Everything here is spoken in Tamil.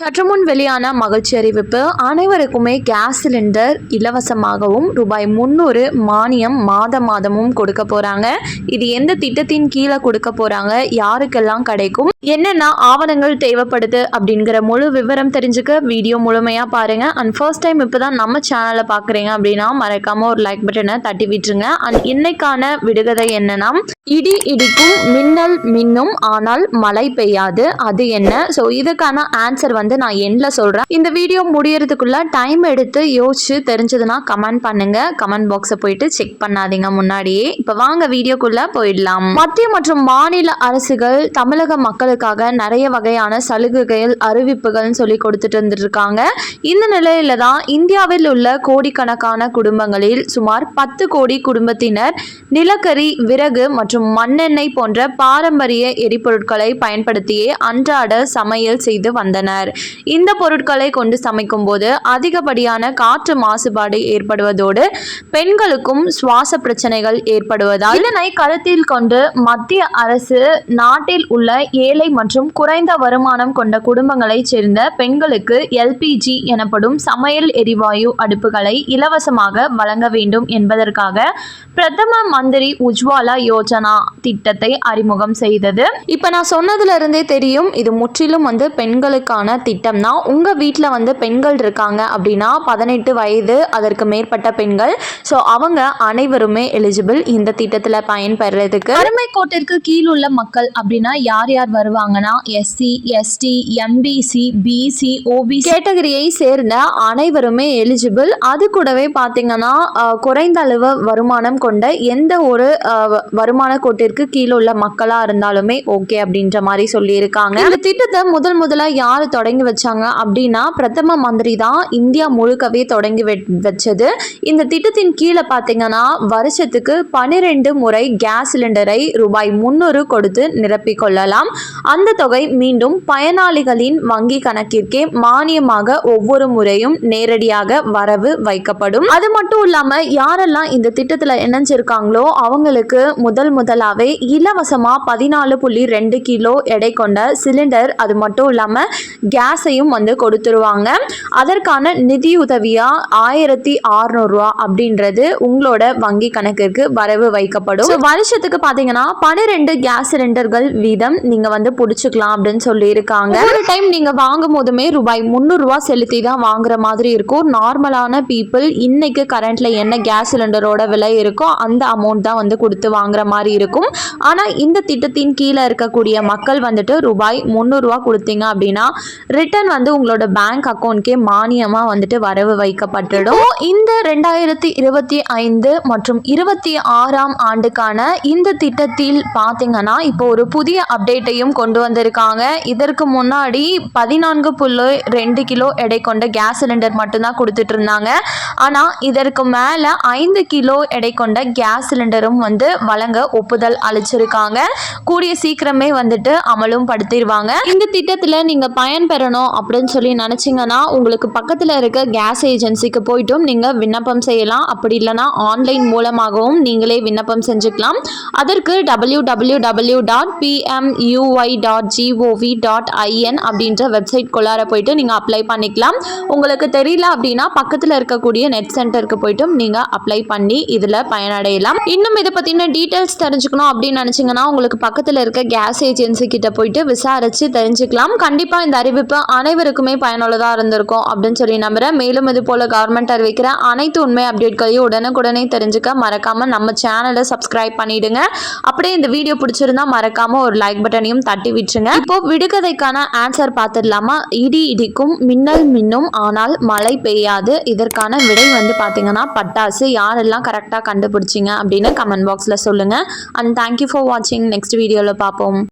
சற்று முன் வெளியான மகிழ்ச்சி அறிவிப்பு அனைவருக்குமே கேஸ் சிலிண்டர் இலவசமாகவும் ரூபாய் முந்நூறு மானியம் மாத மாதமும் கொடுக்க போறாங்க. இது எந்த திட்டத்தின் கீழே கொடுக்க போறாங்க? யாருக்கெல்லாம் கிடைக்கும்? என்னென்ன ஆவணங்கள் தேவைப்படுது? அப்படிங்கிற முழு விவரம் தெரிஞ்சுக்க வீடியோ முழுமையா பாருங்க. அண்ட் ஃபர்ஸ்ட் டைம் இப்போதான் நம்ம சேனலை பார்க்குறீங்க அப்படின்னா மறக்காம ஒரு லைக் பட்டனை தட்டி விட்டுருங்க. அண்ட் இன்னைக்கான விடுகதை என்னன்னா இடி இடிக்கும் மின்னல் மின்னும் ஆனால் மழை பெய்யாது. அது என்ன? ஸோ இதுக்கான ஆன்சர் வந்து நான் எண்ணில் சொல்கிறேன் இந்த வீடியோ முடியறதுக்குள்ள டைம் எடுத்து யோசிச்சு தெரிஞ்சதுன்னா கமெண்ட் பண்ணுங்க. கமெண்ட் பாக்ஸை போயிட்டு செக் பண்ணாதீங்க முன்னாடியே. இப்போ வாங்க வீடியோக்குள்ள போயிடலாம். மத்திய மற்றும் மாநில அரசுகள் தமிழக மக்களுக்காக நிறைய வகையான சலுகைகள் அறிவிப்புகள்னு சொல்லி கொடுத்துட்டு இருந்திருக்காங்க. இந்த நிலையில தான் இந்தியாவில் உள்ள கோடிக்கணக்கான குடும்பங்களில் சுமார் பத்து கோடி குடும்பத்தினர் நிலக்கரி விறகு மற்றும் மண்ணெண்ணெய் போன்ற பாரம்பரிய எரிபொருட்களை பயன்படுத்தியே அன்றாட சமையல் செய்து வந்தனர். இந்த பொருட்களை கொண்டு சமைக்கும் போது அதிகப்படியான காற்று மாசுபாடு ஏற்படுவதோடு பெண்களுக்கும் சுவாச பிரச்சனைகள் ஏற்படுவதால் இதனை கருத்தில் கொண்டு மத்திய அரசு நாட்டில் உள்ள ஏழை மற்றும் குறைந்த வருமானம் கொண்ட குடும்பங்களைச் சேர்ந்த பெண்களுக்கு எல்பிஜி எனப்படும் சமையல் எரிவாயு அடுப்புகளை இலவசமாக வழங்க வேண்டும் என்பதற்காக பிரதம மந்திரி உஜ்வாலா யோஜனா திட்டத்தை அறிமுகம் செய்தது. இப்போ நான் சொன்னதுல இருந்தே தெரியும் இது முற்றிலும் வந்து பெண்களுக்கான திட்டம் தான் உங்கள் வீட்டில் வந்து பெண்கள் இருக்காங்க அப்படின்னா பதினெட்டு வயது அதற்கு மேற்பட்ட பெண்கள். ஸோ அவங்க அனைவருமே எலிஜிபிள் இந்த திட்டத்தில் பயன்பெறதுக்கு. வறுமை கோட்டிற்கு கீழ் உள்ள மக்கள் அப்படின்னா யார் யார் வருவாங்கன்னா SC ST MBC BC OBC கேட்டகரியை சேர்ந்த அனைவருமே எலிஜிபிள் அது கூடவே பார்த்தீங்கன்னா குறைந்த அளவு வருமானம் கொண்ட எந்த ஒரு வருமான கோட்டிற்கு கீழே உள்ள மக்களாக இருந்தாலுமே ஓகே அப்படின்ற மாதிரி சொல்லியிருக்காங்க. இந்த திட்டத்தை முதல் முதலாக யார் தொடங்கி வச்சாங்க. அப்படின்னா பிரதம மந்திரி தான் இந்தியா முழுக்கவே தொடங்கி வச்சது. இந்த திட்டத்தின் கீழே பார்த்தீங்கன்னா வருஷத்துக்கு பன்னிரெண்டு முறை கேஸ் சிலிண்டரை ரூபாய் முந்நூறு கொடுத்து நிரப்பிக் கொள்ளலாம். அந்த தொகை மீண்டும் பயனாளிகளின் வங்கி கணக்கிற்கே மானியமாக ஒவ்வொரு முறையும் நேரடியாக வரவு வைக்கப்படும். அது மட்டும் இல்லாம யாரெல்லாம் இந்த திட்டத்துல இணைஞ்சிருக்காங்களோ அவங்களுக்கு முதல் முதலாவே இலவசமா பதினாலு புள்ளி ரெண்டு கிலோ எடை கொண்ட சிலிண்டர் அது மட்டும் இல்லாம கேஸையும் வந்து கொடுத்துருவாங்க. அதற்கான நிதியுதவியா? ஆயிரத்தி அறுநூறுவா அப்படின்றது உங்களோட வங்கி கணக்கிற்கு வரவு வைக்கப்படும். வருஷத்துக்கு பாத்தீங்கன்னா பன்னிரெண்டு கேஸ் சிலிண்டர்கள் வீதம் நீங்க வந்து புடிச்சுக்கலாம் அப்படின்னு சொல்லியிருக்காங்க. ஒரு டைம் நீங்க வாங்கும் போதுமே ரூபாய் முந்நூறுரூவா செலுத்தி தான் வாங்குற மாதிரி இருக்கும். நார்மலான பீப்புள் இன்னைக்கு கரண்ட்ல என்ன கேஸ் சிலிண்டரோட விலை இருக்கோ அந்த அமௌண்ட் தான் வந்து கொடுத்து வாங்குற மாதிரி இருக்கும். ஆனா இந்த திட்டத்தின் கீழே இருக்கக்கூடிய மக்கள் வந்துட்டு ரூபாய் முந்நூறுரூவா கொடுத்தீங்க அப்படின்னா ரிட்டர்ன் வந்து உங்களோட பேங்க் அக்கௌண்ட்கே மானியமாக வந்துட்டு வரவு வைக்கப்பட்டுடும். இந்த ரெண்டாயிரத்தி இருபத்தி ஐந்து மற்றும் இருபத்தி ஆறாம் ஆண்டுக்கான இந்த திட்டத்தில் பார்த்தீங்கன்னா இப்போ ஒரு புதிய அப்டேட்டையும் கொண்டு வந்திருக்காங்க. இதற்கு முன்னாடி பதினான்கு புள்ளி ரெண்டு கிலோ எடை கொண்ட கேஸ் சிலிண்டர் மட்டும்தான் கொடுத்துட்டு இருந்தாங்க ஆனால் இதற்கு மேலே ஐந்து கிலோ எடை கொண்ட கேஸ் சிலிண்டரும் வந்து வழங்க ஒப்புதல் அளிச்சிருக்காங்க. கூடிய சீக்கிரமே வந்துட்டு அமலும் படுத்திடுவாங்க இந்த திட்டத்தில் நீங்கள் வரணும் அப்படின்னு சொல்லி நினச்சிங்கன்னா உங்களுக்கு பக்கத்தில் இருக்க கேஸ் ஏஜென்சிக்கு போயிட்டும் நீங்கள் விண்ணப்பம் செய்யலாம். அப்படி இல்லைன்னா ஆன்லைன் மூலமாகவும் நீங்களே விண்ணப்பம் செஞ்சுக்கலாம். அதற்கு W W W dot PMUY dot GOV dot IN அப்படின்ற வெப்சைட் கொள்ளார போயிட்டு நீங்கள் அப்ளை பண்ணிக்கலாம். உங்களுக்கு தெரியல அப்படின்னா பக்கத்தில் இருக்கக்கூடிய நெட் சென்டருக்கு போயிட்டும் நீங்கள் அப்ளை பண்ணி இதில் பயனடையலாம். இன்னும் இதை பற்றின டீட்டெயில்ஸ் தெரிஞ்சுக்கணும் அப்படின்னு நினச்சிங்கன்னா உங்களுக்கு பக்கத்தில் இருக்க கேஸ் ஏஜென்சி கிட்ட போயிட்டு விசாரித்து தெரிஞ்சுக்கலாம். கண்டிப்பாக இந்த அறிவிப்பு அனைவருக்குமே பயனுள்ளதாக இருந்திருக்கும் அப்படின்னு சொல்லி நம்புகிறேன் மேலும் இது போல கவர்மெண்ட் அறிவிக்கிற அனைத்து உண்மை அப்டேட்களையும் உடனுக்குடனே தெரிஞ்சுக்க மறக்காமல் நம்ம சேனலை சப்ஸ்கிரைப் பண்ணிடுங்க. அப்படியே இந்த வீடியோ பிடிச்சிருந்தா மறக்காம ஒரு லைக் பட்டனையும் தட்டி விட்டுருங்க. இப்போ விடுகதைக்கான ஆன்சர் பார்த்துடலாமா? இடி இடிக்கும் மின்னல் மின்னும் ஆனால் மழை பெய்யாது. இதற்கான விடை வந்து பார்த்தீங்கன்னா பட்டாசு. யாரெல்லாம் கரெக்டாக கண்டுபிடிச்சிங்க அப்படின்னு கமெண்ட் பாக்ஸில் சொல்லுங்கள் அண்ட் தேங்க்யூ ஃபார் வாட்சிங் நெக்ஸ்ட் வீடியோவில் பார்ப்போம்.